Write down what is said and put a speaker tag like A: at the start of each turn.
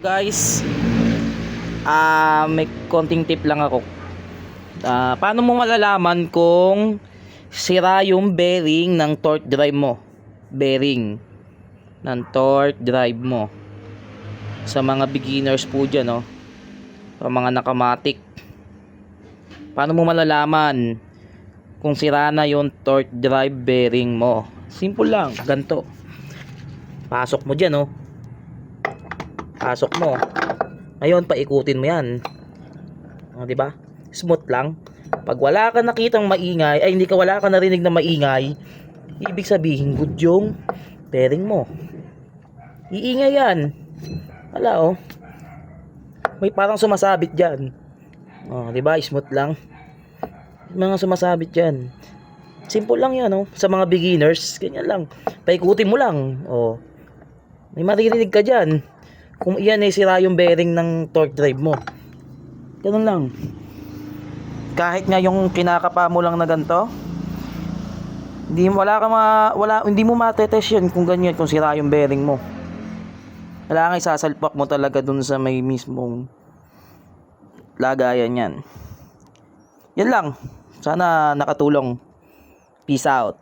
A: Guys, ah may konting tip lang ako. Ah, paano mo malalaman kung sira yung bearing ng torque drive mo? Bearing ng torque drive mo. Sa mga beginners po dyan, no? Sa mga nakamatic. Paano mo malalaman kung sira na yung torque drive bearing mo? Simple lang, ganto. Pasok mo dyan, no? Pasok mo. Ngayon, paikutin mo yan. O, di ba? Smooth lang. Pag wala ka nakitang maingay, ay hindi ka wala ka narinig na maingay, ibig sabihin good yung bearing mo. Iingay yan. Wala oh. May parang sumasabit diyan. Oh, 'di ba? Smooth lang. Mga sumasabit diyan. Simple lang 'yan oh. Sa mga beginners, ganyan lang. Paikutin mo lang. Oh. May maririnig ka diyan. Kung iyan ay sira yung bearing ng torque drive mo. Ganun lang. Kahit nga yung kinakapa mo lang na ganito, hindi wala ka ma, wala hindi mo matetest yun kung ganyan kung sira yung bearing mo. Kailangan isasalpak mo talaga dun sa may mismong lagayan yan. Yan lang. Sana nakatulong. Peace out.